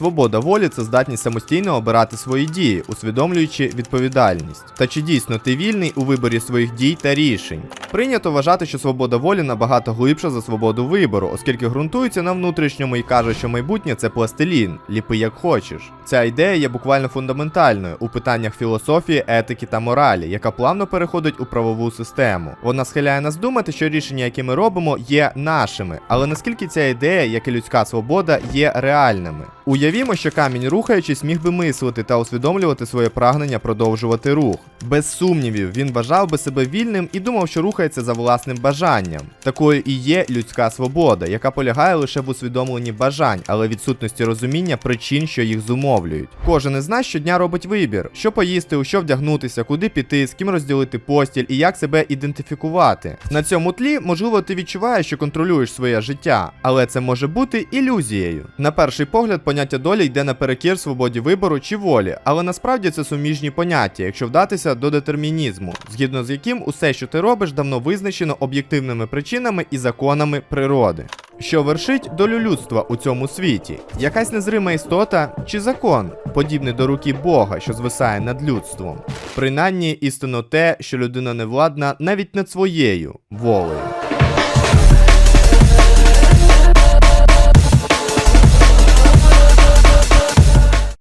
Свобода волі це здатність самостійно обирати свої дії, усвідомлюючи відповідальність. Та чи дійсно ти вільний у виборі своїх дій та рішень? Прийнято вважати, що свобода волі набагато глибша за свободу вибору, оскільки ґрунтується на внутрішньому і каже, що майбутнє це пластилін, ліпи як хочеш. Ця ідея є буквально фундаментальною у питаннях філософії, етики та моралі, яка плавно переходить у правову систему. Вона схиляє нас думати, що рішення, які ми робимо, є нашими, але наскільки ця ідея, як і людська свобода, є реальними. Уявімо, що камінь, рухаючись, міг би мислити та усвідомлювати своє прагнення продовжувати рух. Без сумнівів, він вважав би себе вільним і думав, що рухається за власним бажанням. Такою і є людська свобода, яка полягає лише в усвідомленні бажань, але відсутності розуміння причин, що їх зумовлюють. Кожен із нас щодня робить вибір, що поїсти, у що вдягнутися, куди піти, з ким розділити постіль і як себе ідентифікувати. На цьому тлі, можливо, ти відчуваєш, що контролюєш своє життя, але це може бути ілюзією. На перший погляд, поняття долі йде наперекір свободі вибору чи волі, але насправді це суміжні поняття, якщо вдатися до детермінізму, згідно з яким усе, що ти робиш, давно визначено об'єктивними причинами і законами природи. Що вершить долю людства у цьому світі? Якась незрима істота чи закон, подібний до руки Бога, що звисає над людством? Принаймні істинно те, що людина не владна навіть над своєю волею.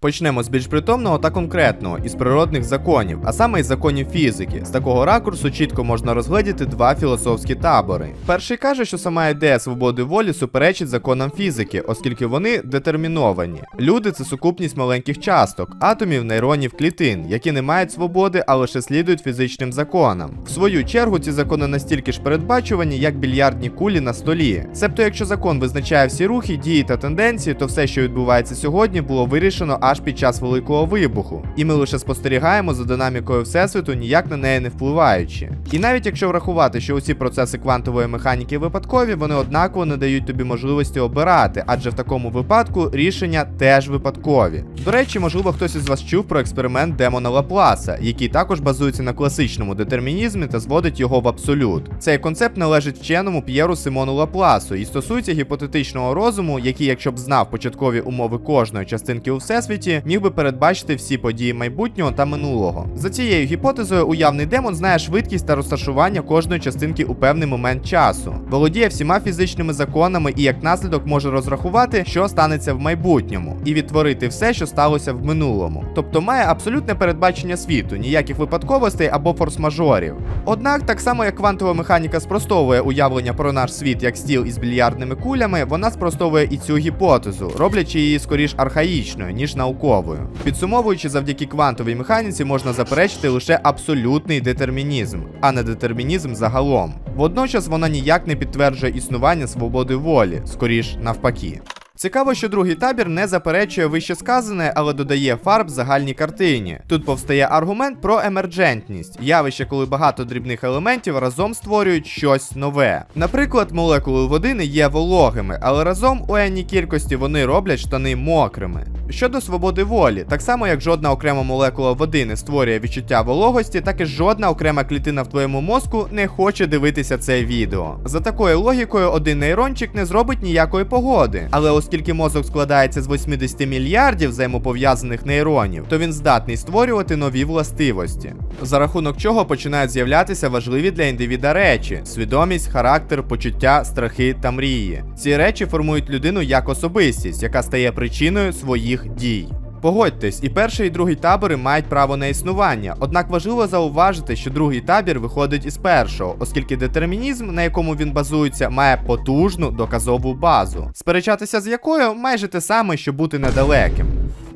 Почнемо з більш притомного та конкретного із природних законів, а саме із законів фізики. З такого ракурсу чітко можна розгледіти два філософські табори. Перший каже, що сама ідея свободи волі суперечить законам фізики, оскільки вони детерміновані. Люди це сукупність маленьких часток, атомів, нейронів, клітин, які не мають свободи, а лише слідують фізичним законам. В свою чергу ці закони настільки ж передбачувані, як більярдні кулі на столі. Себто, якщо закон визначає всі рухи, дії та тенденції, то все, що відбувається сьогодні, було вирішено аж під час великого вибуху, і ми лише спостерігаємо за динамікою всесвіту, ніяк на неї не впливаючи. І навіть якщо врахувати, що усі процеси квантової механіки випадкові, вони однаково не дають тобі можливості обирати, адже в такому випадку рішення теж випадкові. До речі, можливо, хтось із вас чув про експеримент демона Лапласа, який також базується на класичному детермінізмі та зводить його в абсолют. Цей концепт належить вченому П'єру Симону Лапласу і стосується гіпотетичного розуму, який, якщо б знав початкові умови кожної частинки у всесвіті, міг би передбачити всі події майбутнього та минулого. За цією гіпотезою, уявний демон знає швидкість та розташування кожної частинки у певний момент часу, володіє всіма фізичними законами і як наслідок може розрахувати, що станеться в майбутньому, і відтворити все, що сталося в минулому. Тобто має абсолютне передбачення світу, ніяких випадковостей або форс-мажорів. Однак, так само як квантова механіка спростовує уявлення про наш світ як стіл із більярдними кулями, вона спростовує і цю гіпотезу, роблячи її скоріш архаїчною, ніж науковою. Підсумовуючи, завдяки квантовій механіці можна заперечити лише абсолютний детермінізм, а не детермінізм загалом. Водночас вона ніяк не підтверджує існування свободи волі, скоріш навпаки. Цікаво, що другий табір не заперечує вище сказане, але додає фарб загальній картині. Тут повстає аргумент про емерджентність, явище, коли багато дрібних елементів разом створюють щось нове. Наприклад, молекули води не є вологими, але разом у енній кількості вони роблять штани мокрими. Щодо свободи волі, так само як жодна окрема молекула води не створює відчуття вологості, так і жодна окрема клітина в твоєму мозку не хоче дивитися це відео. За такою логікою, один нейрончик не зробить ніякої погоди. Але оскільки мозок складається з 80 мільярдів взаємопов'язаних нейронів, то він здатний створювати нові властивості, за рахунок чого починають з'являтися важливі для індивіда речі: свідомість, характер, почуття, страхи та мрії. Ці речі формують людину як особистість, яка стає причиною своїх дій. Погодьтесь, і перший і другий табори мають право на існування, однак важливо зауважити, що другий табір виходить із першого, оскільки детермінізм, на якому він базується, має потужну доказову базу, сперечатися з якою майже те саме, що бути недалеким.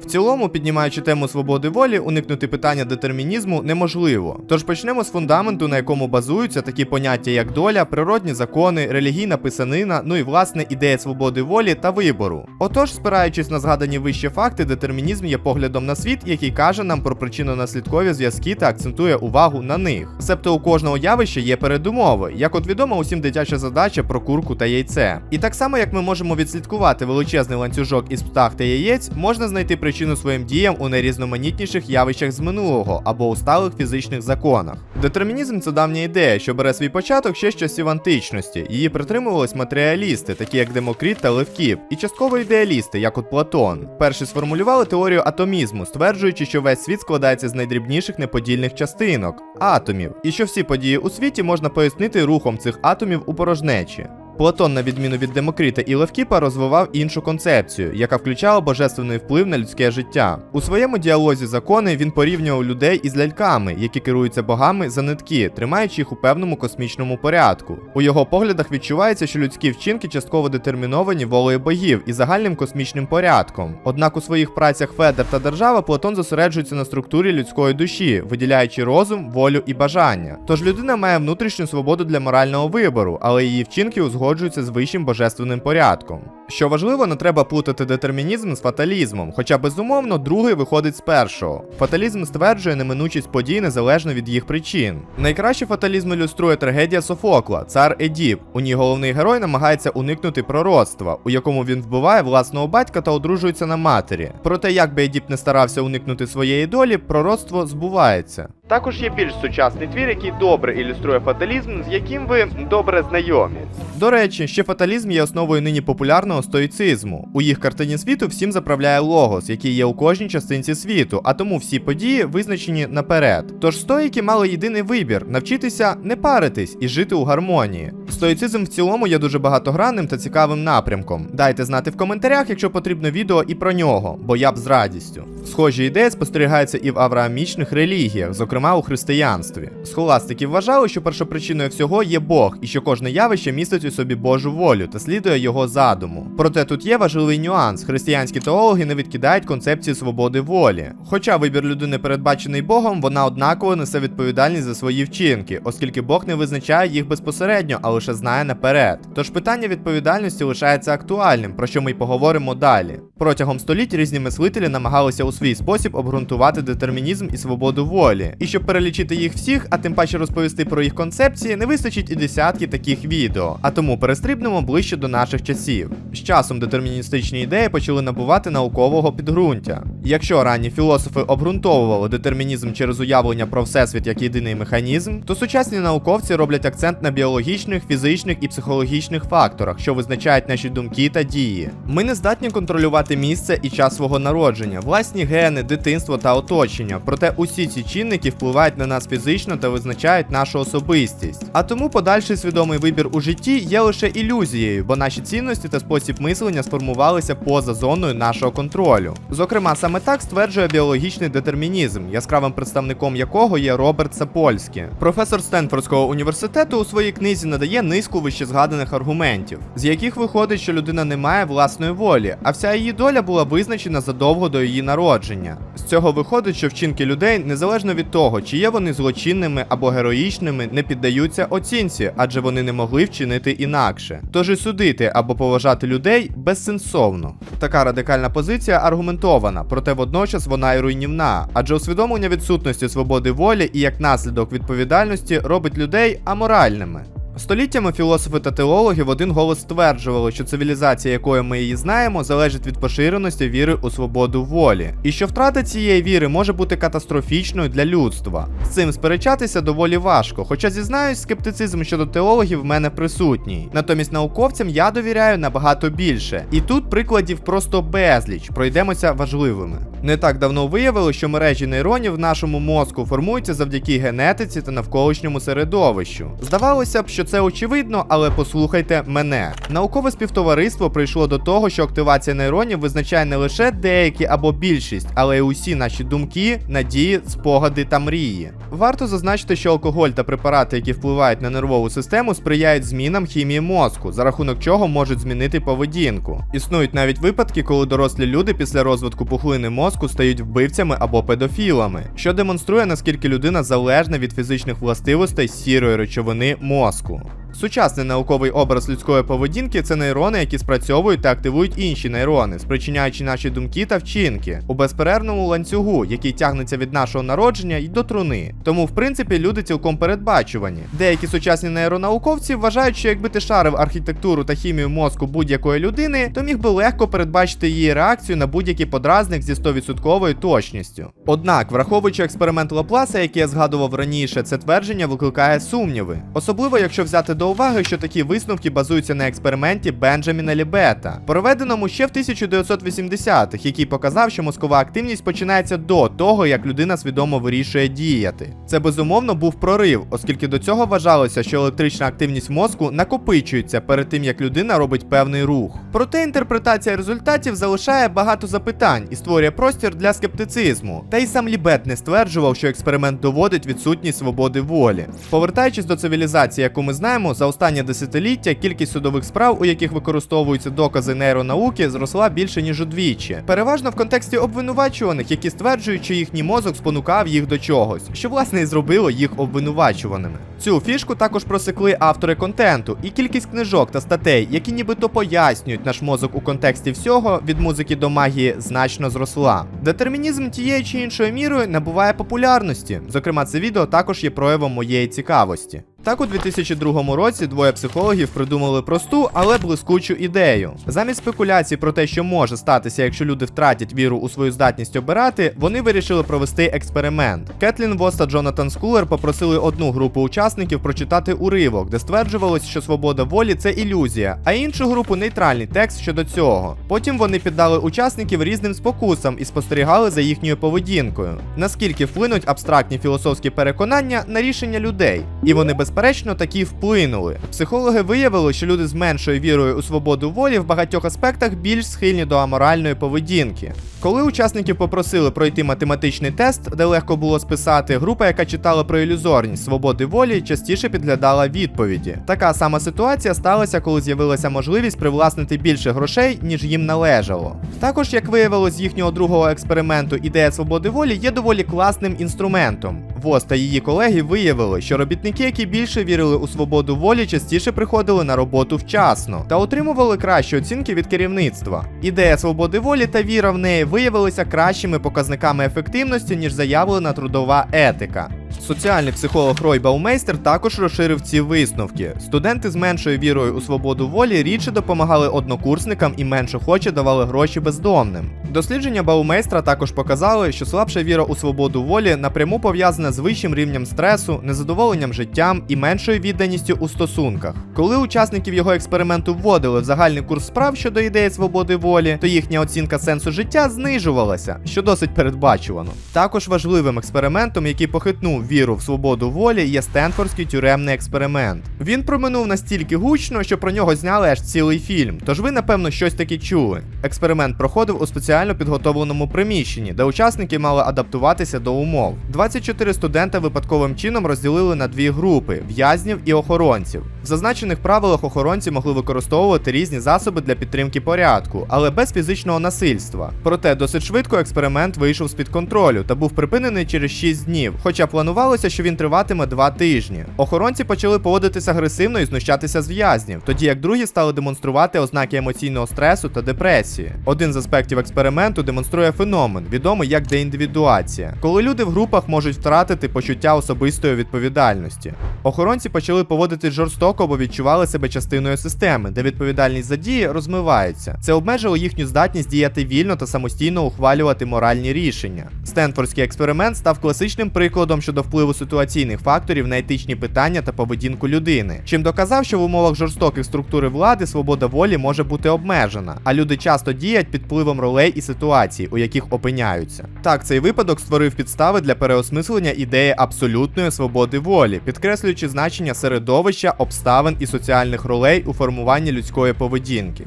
В цілому, піднімаючи тему свободи волі, уникнути питання детермінізму неможливо. Тож почнемо з фундаменту, на якому базуються такі поняття, як доля, природні закони, релігійна писанина, ну і власне ідея свободи волі та вибору. Отож, спираючись на згадані вище факти, детермінізм є поглядом на світ, який каже нам про причинно-наслідкові зв'язки та акцентує увагу на них. Себто у кожного явища є передумови, як от відома усім дитяча задача про курку та яйце. І так само, як ми можемо відслідкувати величезний ланцюжок із птах та яєць, можна знайти причину причину своїм діям у найрізноманітніших явищах з минулого або у сталих фізичних законах. Детермінізм це давня ідея, що бере свій початок ще з часів античності. Її притримувались матеріалісти, такі як Демокріт та Левків, і частково ідеалісти, як от Платон. Перші сформулювали теорію атомізму, стверджуючи, що весь світ складається з найдрібніших неподільних частинок атомів, і що всі події у світі можна пояснити рухом цих атомів у порожнечі. Платон, на відміну від Демокрита і Левкіпа, розвивав іншу концепцію, яка включала божественний вплив на людське життя. У своєму діалозі закони він порівнював людей із ляльками, які керуються богами за нитки, тримаючи їх у певному космічному порядку. У його поглядах відчувається, що людські вчинки частково детерміновані волею богів і загальним космічним порядком. Однак у своїх працях Федер та держава Платон зосереджується на структурі людської душі, виділяючи розум, волю і бажання. Тож людина має внутрішню свободу для морального вибору, але її вчинки узгоджуються з вищим божественним порядком. Що важливо, не треба плутати детермінізм з фаталізмом, хоча безумовно другий виходить з першого. Фаталізм стверджує неминучість подій незалежно від їх причин. Найкраще фаталізм ілюструє трагедія Софокла, цар Едіп. У ній головний герой намагається уникнути пророцтва, у якому він вбиває власного батька та одружується на матері. Проте, як би Едіп не старався уникнути своєї долі, пророцтво збувається. Також є більш сучасний твір, який добре ілюструє фаталізм, з яким ви добре знайомі. До речі, ще фаталізм є основою нині популярного стоїцизму. У їх картині світу всім заправляє логос, який є у кожній частинці світу, а тому всі події визначені наперед. Тож стоїки мали єдиний вибір навчитися не паритись і жити у гармонії. Стоїцизм в цілому є дуже багатогранним та цікавим напрямком. Дайте знати в коментарях, якщо потрібно відео і про нього, бо я б з радістю. Схожі ідеї спостерігаються і в авраамічних релігіях, зокрема у християнстві. Схоластики вважали, що першопричиною всього є Бог, і що кожне явище містить у собі Божу волю та слідує його задуму. Проте тут є важливий нюанс: християнські теологи не відкидають концепції свободи волі. Хоча вибір людини передбачений Богом, вона однаково несе відповідальність за свої вчинки, оскільки Бог не визначає їх безпосередньо, а лише знає наперед. Тож питання відповідальності лишається актуальним, про що ми й поговоримо далі. Протягом століть різні мислителі намагалися у свій спосіб обґрунтувати детермінізм і свободу волі. І щоб перелічити їх всіх, а тим паче розповісти про їх концепції, не вистачить і десятки таких відео. А тому перестрибнемо ближче до наших часів. З часом детерміністичні ідеї почали набувати наукового підґрунтя. Якщо ранні філософи обґрунтовували детермінізм через уявлення про всесвіт як єдиний механізм, то сучасні науковці роблять акцент на біологічних, фізичних і психологічних факторах, що визначають наші думки та дії. Ми не здатні контролювати місце і час свого народження, власні гени, дитинство та оточення. Проте усі ці чинники впливають на нас фізично та визначають нашу особистість. А тому подальший свідомий вибір у житті є лише ілюзією, бо наші цінності та спосіб мислення сформувалися поза зоною нашого контролю. Зокрема, саме так стверджує біологічний детермінізм, яскравим представником якого є Роберт Сапольський. Професор Стенфордського університету у своїй книзі надає низку вищезгаданих аргументів, з яких виходить, що людина не має власної волі, а вся її доля була визначена задовго до її народження. З цього виходить, що вчинки людей, незалежно від того, чи є вони злочинними або героїчними, не піддаються оцінці, адже вони не могли вчинити інакше. Тож і судити або поважати людей безсенсовно. Така радикальна позиція аргументована, проте водночас вона й руйнівна, адже усвідомлення відсутності свободи волі і як наслідок відповідальності робить людей аморальними. Століттями філософи та теологи в один голос стверджували, що цивілізація, якою ми її знаємо, залежить від поширеності віри у свободу волі, і що втрата цієї віри може бути катастрофічною для людства. З цим сперечатися доволі важко, хоча зізнаюсь, скептицизм щодо теологів в мене присутній. Натомість науковцям я довіряю набагато більше. І тут прикладів просто безліч, пройдемося важливими. Не так давно виявили, що мережі нейронів в нашому мозку формуються завдяки генетиці та навколишньому середовищу. Здавалося б, що це очевидно, але послухайте мене. Наукове співтовариство прийшло до того, що активація нейронів визначає не лише деякі або більшість, але й усі наші думки, надії, спогади та мрії. Варто зазначити, що алкоголь та препарати, які впливають на нервову систему, сприяють змінам хімії мозку, за рахунок чого можуть змінити поведінку. Існують навіть випадки, коли дорослі люди після розвитку пухлини мозку стають вбивцями або педофілами, що демонструє наскільки людина залежна від фізичних властивостей сірої речовини мозку. Público. Сучасний науковий образ людської поведінки це нейрони, які спрацьовують та активують інші нейрони, спричиняючи наші думки та вчинки у безперервному ланцюгу, який тягнеться від нашого народження й до труни. Тому, в принципі, люди цілком передбачувані. Деякі сучасні нейронауковці вважають, що якби ти шарив архітектуру та хімію мозку будь-якої людини, то міг би легко передбачити її реакцію на будь-який подразник зі 100% точністю. Однак, враховуючи експеримент Лапласа, який я згадував раніше, це твердження викликає сумніви. Особливо, якщо взяти до уваги, що такі висновки базуються на експерименті Бенджаміна Лібета, проведеному ще в 1980-х, який показав, що мозкова активність починається до того, як людина свідомо вирішує діяти. Це безумовно був прорив, оскільки до цього вважалося, що електрична активність мозку накопичується перед тим, як людина робить певний рух. Проте інтерпретація результатів залишає багато запитань і створює простір для скептицизму. Та й сам Лібет не стверджував, що експеримент доводить відсутність свободи волі. Повертаючись до цивілізації, яку ми знаємо, за останнє десятиліття кількість судових справ, у яких використовуються докази нейронауки, зросла більше ніж удвічі. Переважно в контексті обвинувачуваних, які стверджують, що їхній мозок спонукав їх до чогось, що власне і зробило їх обвинувачуваними. Цю фішку також просекли автори контенту, і кількість книжок та статей, які нібито пояснюють наш мозок у контексті всього від музики до магії, значно зросла. Детермінізм тією чи іншою мірою набуває популярності. Зокрема, це відео також є проявом моєї цікавості. Так, у 2002 році двоє психологів придумали просту, але блискучу ідею. Замість спекуляцій про те, що може статися, якщо люди втратять віру у свою здатність обирати, вони вирішили провести експеримент. Кетлін Вос та Джонатан Скулер попросили одну групу учасників прочитати уривок, де стверджувалось, що свобода волі це ілюзія, а іншу групу нейтральний текст щодо цього. Потім вони піддали учасників різним спокусам і спостерігали за їхньою поведінкою. Наскільки вплинуть абстрактні філософські переконання на рішення людей, і вони безперечно такі вплинули. Психологи виявили, що люди з меншою вірою у свободу волі в багатьох аспектах більш схильні до аморальної поведінки. Коли учасників попросили пройти математичний тест, де легко було списати, група, яка читала про ілюзорність свободи волі, частіше підглядала відповіді. Така сама ситуація сталася, коли з'явилася можливість привласнити більше грошей, ніж їм належало. Також, як виявилось з їхнього другого експерименту, ідея свободи волі є доволі класним інструментом. ВОЗ та її колеги виявили, що робітники, які більше вірили у свободу волі, частіше приходили на роботу вчасно та отримували кращі оцінки від керівництва. Ідея свободи волі та віра в неї виявилися кращими показниками ефективності, ніж заявлена трудова етика. Соціальний психолог Рой Баумейстер також розширив ці висновки. Студенти з меншою вірою у свободу волі рідше допомагали однокурсникам і менше хоче давали гроші бездомним. Дослідження Баумейстра також показали, що слабша віра у свободу волі напряму пов'язана з вищим рівнем стресу, незадоволенням життям і меншою відданістю у стосунках. Коли учасників його експерименту вводили в загальний курс справ щодо ідеї свободи волі, то їхня оцінка сенсу життя знижувалася, що досить передбачувано. Також важливим експериментом, який похитнув віру в свободу волі, є Стенфордський тюремний експеримент. Він проминув настільки гучно, що про нього зняли аж цілий фільм. Тож ви, напевно, щось таке чули. Експеримент проходив у спеціально підготовленому приміщенні, де учасники мали адаптуватися до умов. 24 студента випадковим чином розділили на дві групи в'язнів і охоронців. В зазначених правилах охоронці могли використовувати різні засоби для підтримки порядку, але без фізичного насильства. Проте досить швидко експеримент вийшов з-під контролю та був припинений через 6 днів, хоча планувалося, що він триватиме 2 тижні. Охоронці почали поводитися агресивно і знущатися з в'язнів, тоді як другі стали демонструвати ознаки емоційного стресу та депресії. Один з аспектів експерименту демонструє феномен, відомий як деіндивідуація, коли люди в групах можуть втратити почуття особистої відповідальності. Охоронці почали поводитись жорстоко, бо відчували себе частиною системи, де відповідальність за дії розмивається. Це обмежило їхню здатність діяти вільно та самостійно ухвалювати моральні рішення. Стенфордський експеримент став класичним прикладом щодо впливу ситуаційних факторів на етичні питання та поведінку людини, чим доказав, що в умовах жорстоких структури влади свобода волі може бути обмежена, а люди часто діють під впливом ролей і ситуацій, у яких опиняються. Так, цей випадок створив підстави для переосмислення ідеї абсолютної свободи волі, підкреслюючи значення середовища, обставин і соціальних ролей у формуванні людської поведінки.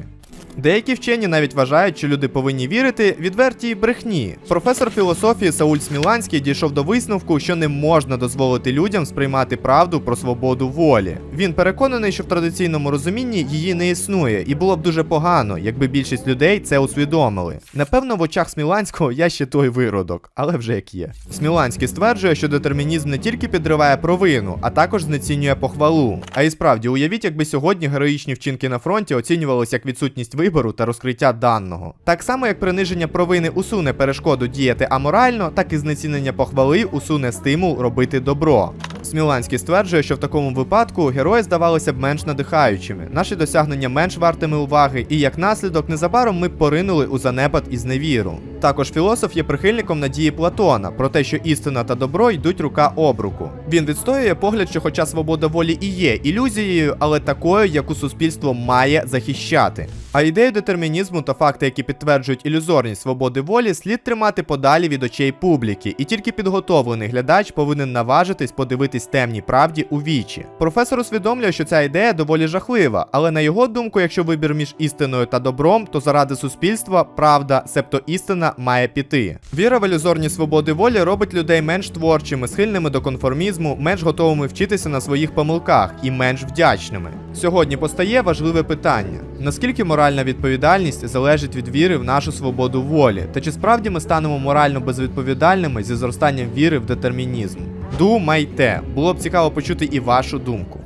Деякі вчені навіть вважають, що люди повинні вірити відвертій брехні. Професор філософії Сауль Сміланський дійшов до висновку, що не можна дозволити людям сприймати правду про свободу волі. Він переконаний, що в традиційному розумінні її не існує, і було б дуже погано, якби більшість людей це усвідомили. Напевно, в очах Сміланського я ще той виродок, але вже як є. Сміланський стверджує, що детермінізм не тільки підриває провину, а також знецінює похвалу. А і справді, уявіть, якби сьогодні героїчні вчинки на фронті оцінювалися як відсутність вибору та розкриття даного. Так само, як приниження провини усуне перешкоду діяти аморально, так і знецінення похвали усуне стимул робити добро. Сміланський стверджує, що в такому випадку герої здавалися б менш надихаючими, наші досягнення менш вартими уваги, і як наслідок незабаром ми поринули у занепад і зневіру. Також філософ є прихильником надії Платона про те, що істина та добро йдуть рука об руку. Він відстоює погляд, що хоча свобода волі і є ілюзією, але такою, яку суспільство має захищати. А ідею детермінізму та факти, які підтверджують ілюзорність свободи волі, слід тримати подалі від очей публіки, і тільки підготовлений глядач повинен наважитись подивитись темній правді у вічі. Професор усвідомлює, що ця ідея доволі жахлива, але на його думку, якщо вибір між істиною та добром, то заради суспільства правда, себто істина, має піти. Віра в ілюзорні свободи волі робить людей менш творчими, схильними до конформізму, менш готовими вчитися на своїх помилках і менш вдячними. Сьогодні постає важливе питання: наскільки моральна відповідальність залежить від віри в нашу свободу волі, та чи справді ми станемо морально безвідповідальними зі зростанням віри в детермінізм? Думайте, було б цікаво почути і вашу думку.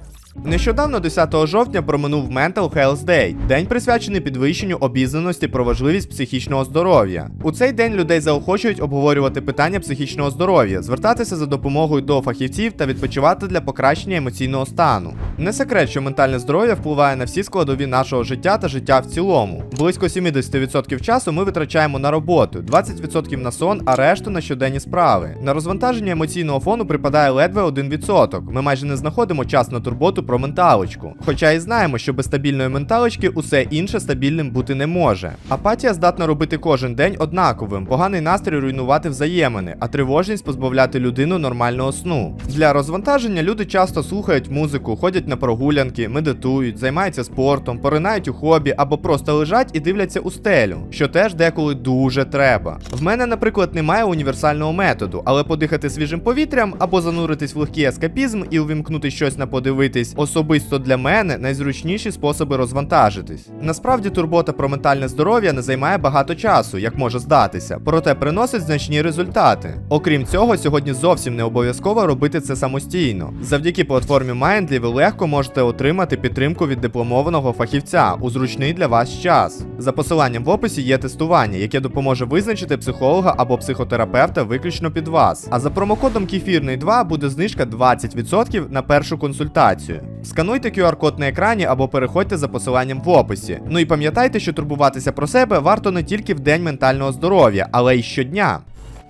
Нещодавно, 10 жовтня, проминув Mental Health Day, день присвячений підвищенню обізнаності про важливість психічного здоров'я. У цей день людей заохочують обговорювати питання психічного здоров'я, звертатися за допомогою до фахівців та відпочивати для покращення емоційного стану. Не секрет, що ментальне здоров'я впливає на всі складові нашого життя та життя в цілому. Близько 70% часу ми витрачаємо на роботу, 20% на сон, а решту на щоденні справи. На розвантаження емоційного фону припадає ледве 1%. Ми майже не знаходимо час на турботу про менталочку. Хоча і знаємо, що без стабільної менталочки усе інше стабільним бути не може. Апатія здатна робити кожен день однаковим, поганий настрій руйнувати взаємини, а тривожність позбавляти людину нормального сну. Для розвантаження люди часто слухають музику, ходять на прогулянки, медитують, займаються спортом, поринають у хобі або просто лежать і дивляться у стелю, що теж деколи дуже треба. В мене, наприклад, немає універсального методу, але подихати свіжим повітрям або зануритись в легкий ескапізм і увімкнути щось на подивитись особисто для мене найзручніші способи розвантажитись. Насправді турбота про ментальне здоров'я не займає багато часу, як може здатися, проте приносить значні результати. Окрім цього, сьогодні зовсім не обов'язково робити це самостійно. Завдяки платформі Mindly ви легко можете отримати підтримку від дипломованого фахівця у зручний для вас час. За посиланням в описі є тестування, яке допоможе визначити психолога або психотерапевта виключно під вас. А за промокодом Кефірний 2 буде знижка 20% на першу консультацію. Скануйте QR-код на екрані або переходьте за посиланням в описі. Ну і пам'ятайте, що турбуватися про себе варто не тільки в день ментального здоров'я, але й щодня.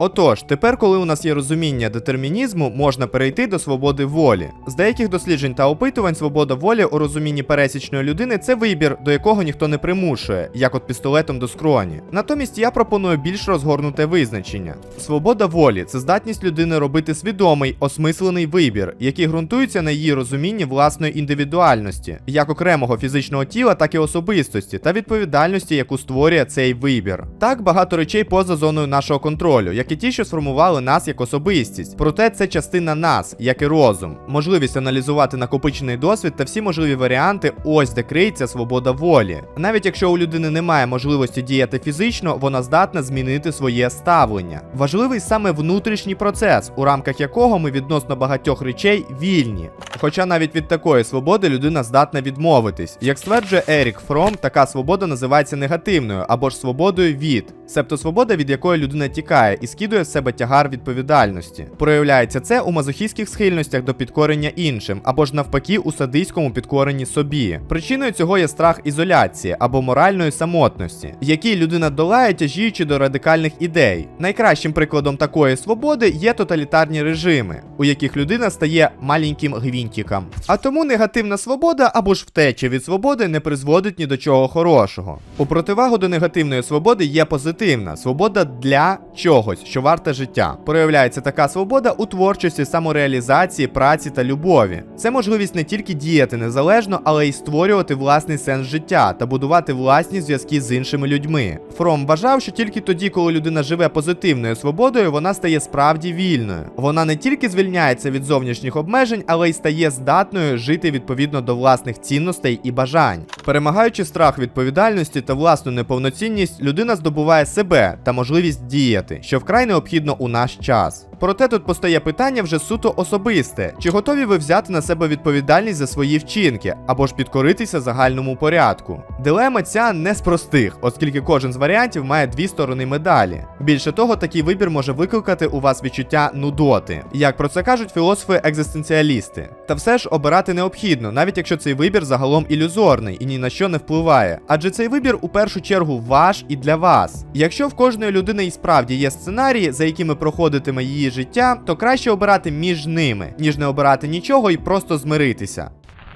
Отож, тепер, коли у нас є розуміння детермінізму, можна перейти до свободи волі. З деяких досліджень та опитувань свобода волі у розумінні пересічної людини це вибір, до якого ніхто не примушує, як от пістолетом до скроні. Натомість я пропоную більш розгорнуте визначення. Свобода волі це здатність людини робити свідомий, осмислений вибір, який ґрунтується на її розумінні власної індивідуальності, як окремого фізичного тіла, так і особистості, та відповідальності, яку створює цей вибір. Так багато речей поза зоною нашого контролю, і ті, що сформували нас як особистість. Проте це частина нас, як і розум, можливість аналізувати накопичений досвід та всі можливі варіанти, ось де криється свобода волі. Навіть якщо у людини немає можливості діяти фізично, вона здатна змінити своє ставлення. Важливий саме внутрішній процес, у рамках якого ми відносно багатьох речей вільні. Хоча навіть від такої свободи людина здатна відмовитись. Як стверджує Ерік Фром, така свобода називається негативною або ж свободою від, себто свобода, від якої людина тікає і скидує з себе тягар відповідальності. Проявляється це у мазохістських схильностях до підкорення іншим, або ж навпаки у садистському підкоренні собі. Причиною цього є страх ізоляції або моральної самотності, який людина долає, тяжіючи до радикальних ідей. Найкращим прикладом такої свободи є тоталітарні режими, у яких людина стає маленьким гвинтиком. А тому негативна свобода або ж втеча від свободи не призводить ні до чого хорошого. У противагу до негативної свободи є позитивна свобода для чогось, чимось, що варте життя. Проявляється така свобода у творчості, самореалізації, праці та любові. Це можливість не тільки діяти незалежно, але й створювати власний сенс життя та будувати власні зв'язки з іншими людьми. Фром вважав, що тільки тоді, коли людина живе позитивною свободою, вона стає справді вільною. Вона не тільки звільняється від зовнішніх обмежень, але й стає здатною жити відповідно до власних цінностей і бажань. Перемагаючи страх відповідальності та власну неповноцінність, людина здобуває себе та можливість діяти, що вкрай необхідно у наш час. Проте тут постає питання вже суто особисте: чи готові ви взяти на себе відповідальність за свої вчинки або ж підкоритися загальному порядку? Дилема ця не з простих, оскільки кожен з варіантів має дві сторони медалі. Більше того, такий вибір може викликати у вас відчуття нудоти, як про це кажуть філософи-екзистенціалісти. Та все ж обирати необхідно, навіть якщо цей вибір загалом ілюзорний і ні на що не впливає. Адже цей вибір у першу чергу ваш і для вас. Якщо в кожної людини і справді є сценарії, за якими проходитиме її життя, то краще обирати між ними, ніж не обирати нічого і просто змиритися.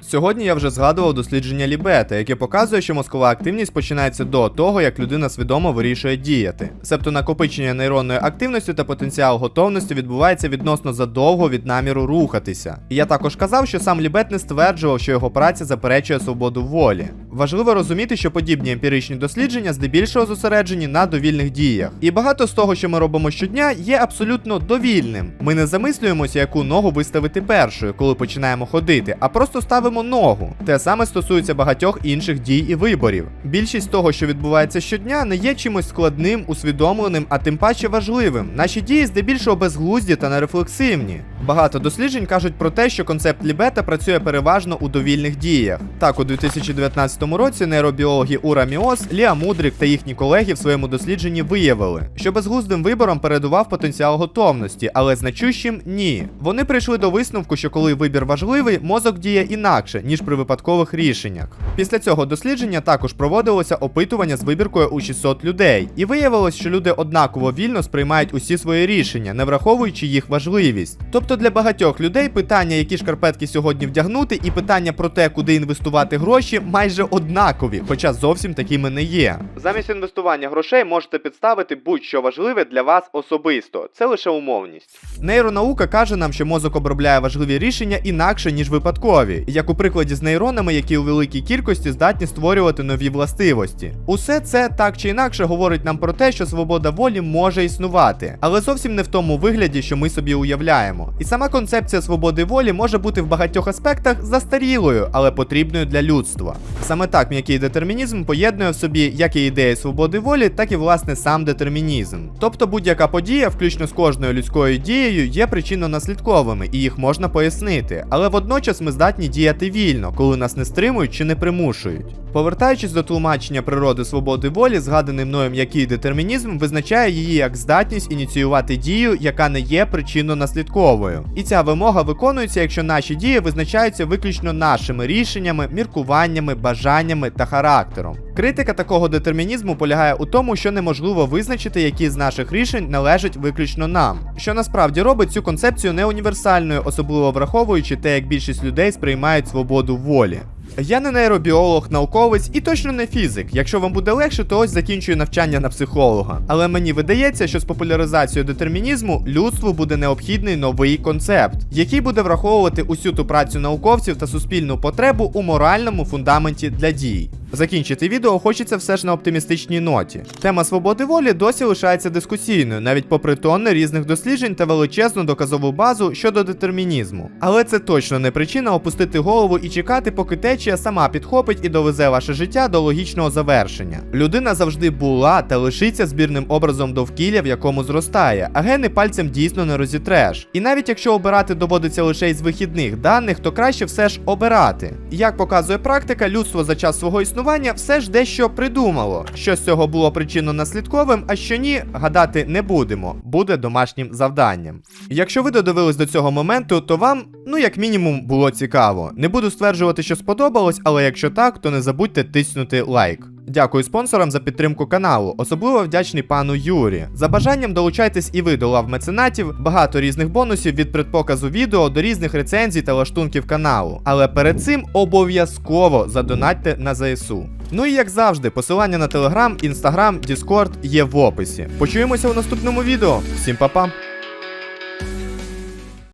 Сьогодні я вже згадував дослідження Лібета, яке показує, що мозкова активність починається до того, як людина свідомо вирішує діяти. Себто накопичення нейронної активності та потенціал готовності відбувається відносно задовго від наміру рухатися. І я також казав, що сам Лібет не стверджував, що його праця заперечує свободу волі. Важливо розуміти, що подібні емпіричні дослідження здебільшого зосереджені на довільних діях. І багато з того, що ми робимо щодня, є абсолютно довільним. Ми не замислюємося, яку ногу виставити першою, коли починаємо ходити, а просто ставимо ногу. Те саме стосується багатьох інших дій і виборів. Більшість того, що відбувається щодня, не є чимось складним, усвідомленим, а тим паче важливим. Наші дії здебільшого безглузді та нерефлексивні. Багато досліджень кажуть про те, що концепт Лібета працює переважно у довільних діях. Так, у 2019 році нейробіологи Ура Міос, Ліа Мудрик та їхні колеги в своєму дослідженні виявили, що безглуздим вибором передував потенціал готовності, але значущим ні. Вони прийшли до висновку, що коли вибір важливий, мозок діє інакше, ніж при випадкових рішеннях. Після цього дослідження також проводилося опитування з вибіркою у 600 людей, і виявилось, що люди однаково вільно сприймають усі свої рішення, не враховуючи їх важливість. Тобто для багатьох людей питання, які шкарпетки сьогодні вдягнути, і питання про те, куди інвестувати гроші, майже однакові, хоча зовсім такими не є. Замість інвестування грошей можете підставити будь-що важливе для вас особисто. Це лише умовність. Нейронаука каже нам, що мозок обробляє важливі рішення інакше, ніж випадкові, як у прикладі з нейронами, які у великій кількості здатні створювати нові властивості. Усе це так чи інакше говорить нам про те, що свобода волі може існувати, але зовсім не в тому вигляді, що ми собі уявляємо. І сама концепція свободи волі може бути в багатьох аспектах застарілою, але потрібною для людства. Саме так м'який детермінізм поєднує в собі як і ідеї свободи волі, так і власне сам детермінізм. Тобто будь-яка подія, включно з кожною людською дією, є причинно-наслідковими, і їх можна пояснити, але водночас ми здатні діяти вільно, коли нас не стримують чи не примушують. Повертаючись до тлумачення природи свободи волі, згаданий мною м'який детермінізм визначає її як здатність ініціювати дію, яка не є причинно-наслідковою. І ця вимога виконується, якщо наші дії визначаються виключно нашими рішеннями, міркуваннями, бажаннями та характером. Критика такого детермінізму полягає у тому, що неможливо визначити, які з наших рішень належать виключно нам, що насправді робить цю концепцію не універсальною, особливо враховуючи те, як більшість людей сприймають свободу волі. Я не нейробіолог, науковець і точно не фізик. Якщо вам буде легше, то ось закінчую навчання на психолога. Але мені видається, що з популяризацією детермінізму людству буде необхідний новий концепт, який буде враховувати усю ту працю науковців та суспільну потребу у моральному фундаменті для дій. Закінчити відео хочеться все ж на оптимістичній ноті. Тема свободи волі досі лишається дискусійною, навіть попри тонни різних досліджень та величезну доказову базу щодо детермінізму. Але це точно не причина опустити голову і чекати, поки течія сама підхопить і довезе ваше життя до логічного завершення. Людина завжди була та лишиться збірним образом довкілля, в якому зростає, а гени пальцем дійсно не розітреш. І навіть якщо обирати доводиться лише із вихідних даних, то краще все ж обирати. Як показує практика, людство за час свого існування все ж дещо придумало. Що з цього було причинно-наслідковим, а що ні, гадати не будемо. Буде домашнім завданням. Якщо ви додивились до цього моменту, то вам, ну як мінімум, було цікаво. Не буду стверджувати, що сподобалось, але якщо так, то не забудьте тиснути лайк. Дякую спонсорам за підтримку каналу, особливо вдячний пану Юрі. За бажанням долучайтесь і ви до лав меценатів, багато різних бонусів від предпоказу відео до різних рецензій та лаштунків каналу. Але перед цим обов'язково задонатьте на ЗСУ. Ну і як завжди, посилання на Telegram, Instagram, Discord є в описі. Почуємося у наступному відео. Всім па-па!